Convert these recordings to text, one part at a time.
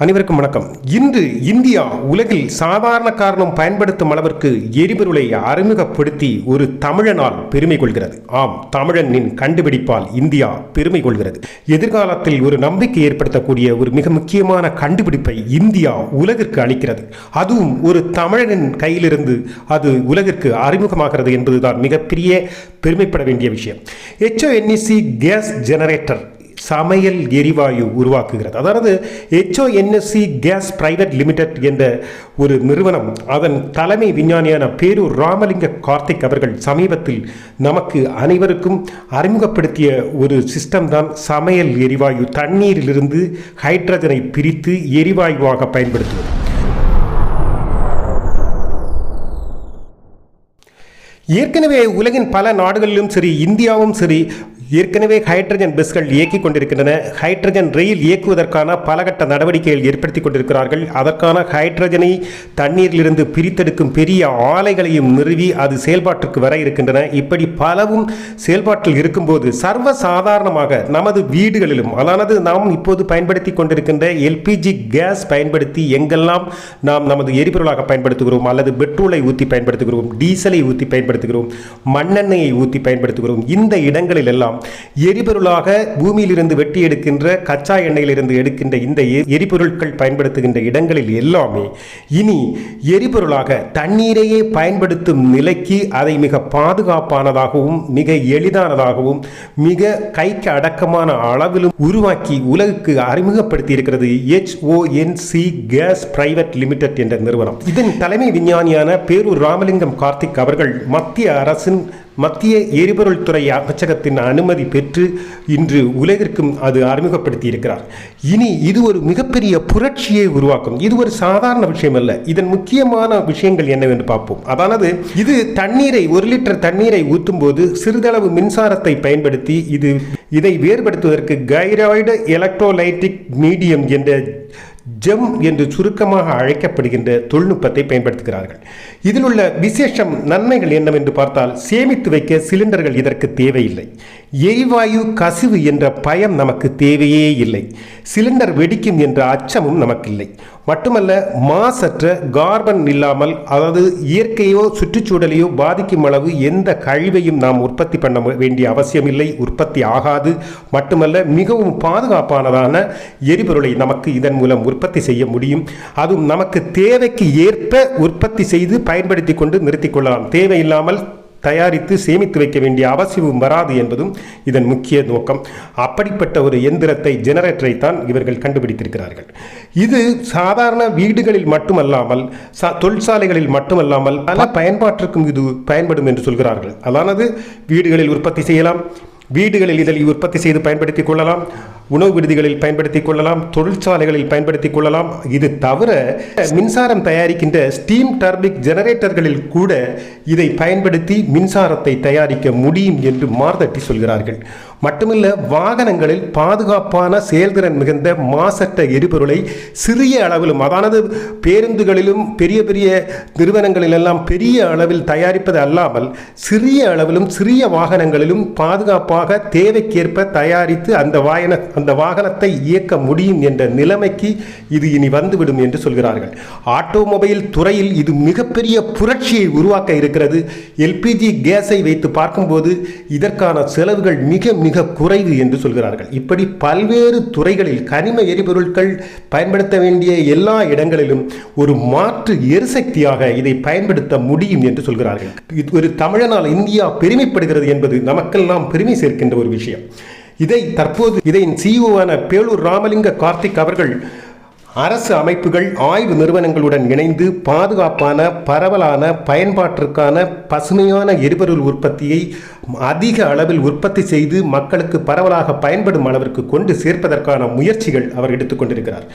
அனைவருக்கும் வணக்கம். இன்று இந்தியா உலகில் சாதாரண காரணம் பயன்படுத்தும் அளவிற்கு எரிபொருளை அறிமுகப்படுத்தி ஒரு தமிழனால் பெருமை கொள்கிறது. ஆம் தமிழனின் கண்டுபிடிப்பால் இந்தியா பெருமை கொள்கிறது. எதிர்காலத்தில் ஒரு நம்பிக்கை ஏற்படுத்தக்கூடிய ஒரு மிக முக்கியமான கண்டுபிடிப்பை இந்தியா உலகிற்கு அளிக்கிறது. அதுவும் ஒரு தமிழனின் கையிலிருந்து அது உலகிற்கு அறிமுகமாகிறது என்பதுதான் மிகப்பெரிய பெருமைப்பட வேண்டிய விஷயம். ஹெச்ஓஎன்இசி கேஸ் ஜெனரேட்டர் சமையல் எரிவாயு உருவாக்குகிறது. அதாவது ஹெச்ஓஎன்எஸ்சி கேஸ் பிரைவேட் லிமிடெட் என்ற ஒரு நிறுவனம் அதன் தலைமை விஞ்ஞானியான பேரூர் ராமலிங்க கார்த்திக் அவர்கள் சமீபத்தில் நமக்கு அனைவருக்கும் அறிமுகப்படுத்திய ஒரு சிஸ்டம் தான் சமையல் எரிவாயு. தண்ணீரிலிருந்து ஹைட்ரஜனை பிரித்து எரிவாயுவாக பயன்படுத்துவது. ஏற்கனவே உலகின் பல நாடுகளிலும் சரி இந்தியாவும் சரி ஏற்கனவே ஹைட்ரஜன் பஸ்கள் இயக்கிக் கொண்டிருக்கின்றன. ஹைட்ரஜன் ரயில் இயக்குவதற்கான பலகட்ட நடவடிக்கைகள் ஏற்படுத்தி கொண்டிருக்கிறார்கள். அதற்கான ஹைட்ரஜனை தண்ணீரிலிருந்து பிரித்தெடுக்கும் பெரிய ஆலைகளையும் நிறுவி அது செயல்பாட்டுக்கு வர இருக்கின்றன. இப்படி பலவும் செயல்பாட்டில் இருக்கும்போது சர்வ சாதாரணமாக நமது வீடுகளிலும் அதானது நாம் இப்போது பயன்படுத்தி கொண்டிருக்கின்ற எல்பிஜி கேஸ் பயன்படுத்தி எங்கெல்லாம் நாம் நமது எரிபொருளாக பயன்படுத்துகிறோம் அல்லது பெட்ரோலை ஊற்றி பயன்படுத்துகிறோம் டீசலை ஊற்றி பயன்படுத்துகிறோம் மண்ணெண்ணெயை ஊற்றி பயன்படுத்துகிறோம் இந்த இடங்களில் எல்லாம் எரிபொருளாக பூமியிலிருந்து வெட்டி எடுக்கின்ற கச்சா எண்ணெயிலிருந்து எடுக்கின்ற இந்த எரிபொருட்கள் பயன்படுத்துகின்ற இடங்களில் எல்லாமே இனி எரிபொருளாக தண்ணீரையே பயன்படுத்தும் நிலைக்கு அதை மிக பாதுகாப்பானதாகவும் மிக எளிதானதாகவும் மிக கைக்கு அடக்கமான அளவிலும் உருவாக்கி உலகுக்கு அறிமுகப்படுத்தி இருக்கிறது HONC கேஸ் பிரைவேட் லிமிடெட் என்ற நிறுவனம். இதன் தலைமை விஞ்ஞானியான பேரூர் ராமலிங்கம் கார்த்திக் அவர்கள் மத்திய அரசின் மத்திய எரிபொருள் துறை அமைச்சகத்தின் அனுமதி பெற்று இன்று உலகிற்கும் அது அறிமுகப்படுத்தி இருக்கிறார் இனி இது ஒரு மிகப்பெரிய புரட்சியை உருவாக்கும். இது ஒரு சாதாரண விஷயம் அல்ல இதன் முக்கியமான விஷயங்கள் என்னவென்று பார்ப்போம். அதானது இது தண்ணீரை ஒரு லிட்டர் தண்ணீரை ஊற்றும் போது சிறிதளவு மின்சாரத்தை பயன்படுத்தி இது இதை வேறுபடுத்துவதற்கு கைராய்டு எலக்ட்ரோலைட்டிக் மீடியம் என்ற ஜெம் என்று சுருக்கமாக அழைக்கப்படுகின்ற தொழில்நுட்பத்தை பயன்படுத்துகிறார்கள். இதில் உள்ள விசேஷம் நன்மைகள் என்னவென்று பார்த்தால் சேமித்து வைக்க சிலிண்டர்கள் இதற்கு தேவையில்லை. எரிவாயு கசிவு என்ற பயம் நமக்கு தேவையே இல்லை. சிலிண்டர் வெடிக்கும் என்ற அச்சமும் நமக்கு இல்லை மட்டுமல்ல மாசற்ற கார்பன் இல்லாமல் அதாவது இயற்கையோ சுற்றுச்சூழலையோ பாதிக்கும் அளவு எந்த கழிவையும் நாம் உற்பத்தி பண்ண வேண்டிய அவசியமில்லை உற்பத்தி ஆகாது. மட்டுமல்ல மிகவும் பாதுகாப்பானதான எரிபொருளை நமக்கு இதன் மூலம் உற்பத்தி செய்ய முடியும். அதுவும் நமக்கு தேவைக்கு ஏற்ப உற்பத்தி செய்து பயன்படுத்தி கொண்டு நிறுத்திக் கொள்ளலாம். தேவையில்லாமல் தயாரித்து சேமித்து வைக்க வேண்டிய அவசியமும் வராது என்பதும் இதன் முக்கிய நோக்கம். அப்படிப்பட்ட ஒரு எந்திரத்தை ஜெனரேட்டரை தான் இவர்கள் கண்டுபிடித்திருக்கிறார்கள். இது சாதாரண வீடுகளில் மட்டுமல்லாமல் தொழிற்சாலைகளில் மட்டுமல்லாமல் பல பயன்பாட்டிற்கும் இது பயன்படும் என்று சொல்கிறார்கள். அதானது வீடுகளில் உற்பத்தி செய்யலாம் வீடுகளில் இதில் உற்பத்தி செய்து பயன்படுத்திக் கொள்ளலாம் உணவு விடுதிகளில் பயன்படுத்திக் கொள்ளலாம் தொழிற்சாலைகளில் பயன்படுத்திக் கொள்ளலாம். இது தவிர மின்சாரம் தயாரிக்கின்ற ஸ்டீம் டர்பிக் ஜெனரேட்டர்களில் கூட இதை பயன்படுத்தி மின்சாரத்தை தயாரிக்க முடியும் என்று மார்தட்டி சொல்கிறார்கள். மட்டுமல்ல வாகனங்களில் பாதுகாப்பான செயல்திறன் மிகுந்த மாசற்ற எரிபொருளை சிறிய அளவிலும் அதானது பேருந்துகளிலும் பெரிய பெரிய நிறுவனங்களிலெல்லாம் பெரிய அளவில் தயாரிப்பது அல்லாமல் சிறிய அளவிலும் சிறிய வாகனங்களிலும் பாதுகாப்பாக தேவைக்கேற்ப தயாரித்து அந்த வாகன அந்த வாகனத்தை இயக்க முடியும் என்ற நிலைமைக்கு இது இனி வந்துவிடும் என்று சொல்கிறார்கள். ஆட்டோமொபைல் துறையில் இது மிகப்பெரிய புரட்சியை உருவாக்க இருக்கிறது. எல்பிஜி கேஸை வைத்து பார்க்கும்போது இதற்கான செலவுகள் மிக மிக குறைவு என்று சொல்கிறார்கள். இப்படி பல்வேறு துறைகளில் கனிம எரிபொருட்கள் பயன்படுத்த வேண்டிய எல்லா இடங்களிலும் ஒரு மாற்று எரிசக்தியாக இதை பயன்படுத்த முடியும் என்று சொல்கிறார்கள். இது ஒரு தமிழனால் இந்தியா பெருமைப்படுகிறது என்பது நமக்கெல்லாம் பெருமை சேர்க்கின்ற ஒரு விஷயம். இதை தற்போது இதை சிஇஓவான பேலூர் ராமலிங்க கார்த்திக் அவர்கள் அரசு அமைப்புகள் ஆய்வு நிறுவனங்களுடன் இணைந்து பாதுகாப்பான பரவலான பயன்பாட்டிற்கான பசுமையான எரிபொருள் உற்பத்தியை அதிக அளவில் உற்பத்தி செய்து மக்களுக்கு பரவலாக பயன்படும் அளவிற்கு கொண்டு சேர்ப்பதற்கான முயற்சிகள் அவர் எடுத்துக்கொண்டிருக்கிறார்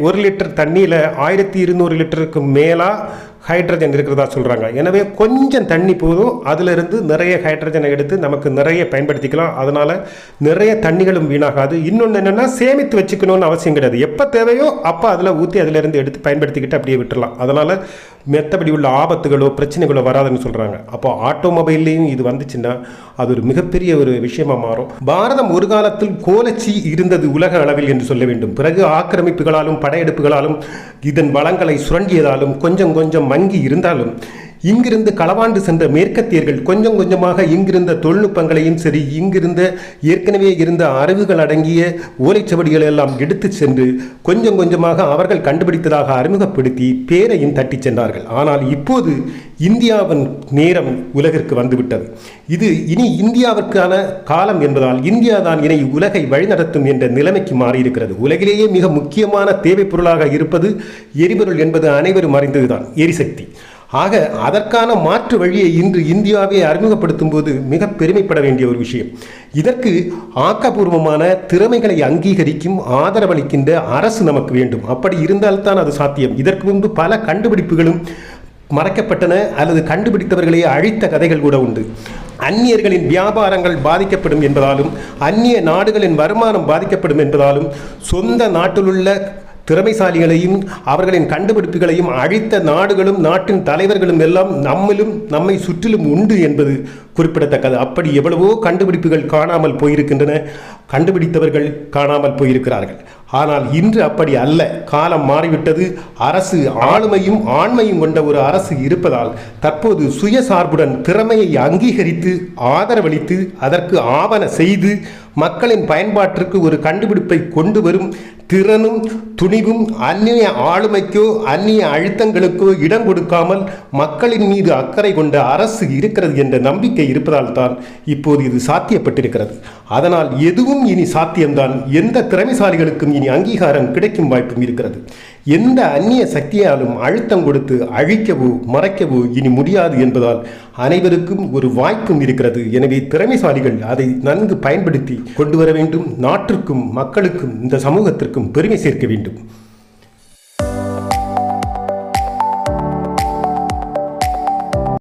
ஒரு லிட்டர் தண்ணியில் ஆயிரத்தி இருநூறு லிட்டருக்கு மேலா ஹைட்ரஜன் இருக்கிறதா சொல்கிறாங்க எனவே கொஞ்சம் தண்ணி போதும். அதிலிருந்து நிறைய ஹைட்ரஜனை எடுத்து நமக்கு நிறைய பயன்படுத்திக்கலாம். அதனால் நிறைய தண்ணிகளும் வீணாகாது. இன்னொன்று என்னென்னா சேமித்து வச்சுக்கணும்னு அவசியம் கிடையாது. எப்போ தேவையோ அப்போ அதில் ஊற்றி அதிலிருந்து எடுத்து பயன்படுத்திக்கிட்டு அப்படியே விட்டுடலாம் அதனால் மெத்தபடி உள்ள ஆபத்துகளோ பிரச்சனைகளோ வராதுன்னு சொல்கிறாங்க அப்போ ஆட்டோமொபைல்லையும் இது வந்துச்சுன்னா அது ஒரு மிகப்பெரிய ஒரு விஷயமாக மாறும். பாரதம் ஒரு காலத்தில் கோலச்சி இருந்தது உலக அளவில் என்று சொல்ல வேண்டும். பிறகு ஆக்கிரமிப்புகளாலும் படையெடுப்புகளாலும் இதன் வளங்களை சுரண்டியதாலும் கொஞ்சம் கொஞ்சம் வங்கி இருந்தாலும் இங்கிருந்து களவாண்டு சென்ற மேற்கத்தியர்கள் கொஞ்சம் கொஞ்சமாக இங்கிருந்த தொழில்நுட்பங்களையும் சரி இங்கிருந்த ஏற்கனவே இருந்த அறிவுகள் அடங்கிய ஓலைச்சுவடிகளை எல்லாம் எடுத்து சென்று கொஞ்சம் கொஞ்சமாக அவர்கள் கண்டுபிடித்ததாக அறிமுகப்படுத்தி பேரையும் தட்டிச் சென்றார்கள். ஆனால் இப்போது இந்தியாவின் நேரம் உலகிற்கு வந்துவிட்டது. இது இனி இந்தியாவிற்கான காலம் என்பதால் இந்தியா தான் இனி உலகை வழிநடத்தும் என்ற நிலைமைக்கு மாறியிருக்கிறது. உலகிலேயே மிக முக்கியமான தேவைப் பொருளாக இருப்பது எரிபொருள் என்பது அனைவரும் அறிந்ததுதான் எரிசக்தி. ஆக அதற்கான மாற்று வழியை இன்று இந்தியாவை அறிமுகப்படுத்தும் போது மிக பெருமைப்பட வேண்டிய ஒரு விஷயம். இதற்கு ஆக்கப்பூர்வமான திறமைகளை அங்கீகரிக்கும் ஆதரவளிக்கின்ற அரசு நமக்கு வேண்டும். அப்படி இருந்தால்தான் அது சாத்தியம். இதற்கு முன்பு பல கண்டுபிடிப்புகளும் மறைக்கப்பட்டன அல்லது கண்டுபிடித்தவர்களை அழித்த கதைகள் கூட உண்டு. அந்நியர்களின் வியாபாரங்கள் பாதிக்கப்படும் என்பதாலும் அந்நிய நாடுகளின் வருமானம் பாதிக்கப்படும் என்பதாலும் சொந்த நாட்டிலுள்ள திறமைசாலிகளையும் அவர்களின் கண்டுபிடிப்புகளையும் அழித்த நாடுகளும் நாட்டின் தலைவர்களும் எல்லாம் நம்மிலும் நம்மை சுற்றிலும் உண்டு என்பது குறிப்பிடத்தக்கது. அப்படி எவ்வளவோ கண்டுபிடிப்புகள் காணாமல் போயிருக்கின்றன. கண்டுபிடித்தவர்கள் காணாமல் போயிருக்கிறார்கள். ஆனால் இன்று அப்படி அல்ல. காலம் மாறிவிட்டது. அரசு ஆளுமையும் ஆண்மையும் கொண்ட ஒரு அரசு இருப்பதால் தற்போது சுயசார்புடன் திறமையை அங்கீகரித்து ஆதரவளித்து அதற்கு ஆவண செய்து மக்களின் பயன்பாட்டிற்கு ஒரு கண்டுபிடிப்பை கொண்டு வரும் திறனும் துணிவும் அந்நிய ஆளுமைக்கோ அந்நிய அழுத்தங்களுக்கோ இடம் கொடுக்காமல் மக்களின் மீது அக்கறை கொண்ட அரசு இருக்கிறது என்ற நம்பிக்கை இருப்பதால் தான் இப்போது இது சாத்தியப்பட்டிருக்கிறது. அதனால் எதுவும் இனி சாத்தியம்தான். எந்த திறமைசாலிகளுக்கும் இனி அங்கீகாரம் கிடைக்கும் வாய்ப்பும் இருக்கிறது. எந்த அந்நிய சக்தியாலும் அழுத்தம் கொடுத்து அழிக்கவோ மறைக்கவோ இனி முடியாது என்பதால் அனைவருக்கும் ஒரு வாய்ப்பும் இருக்கிறது. எனவே திறமைசாலிகள் அதை நன்கு பயன்படுத்தி கொண்டு வர வேண்டும். நாட்டிற்கும் மக்களுக்கும் இந்த சமூகத்திற்கும் பெருமை சேர்க்க வேண்டும்.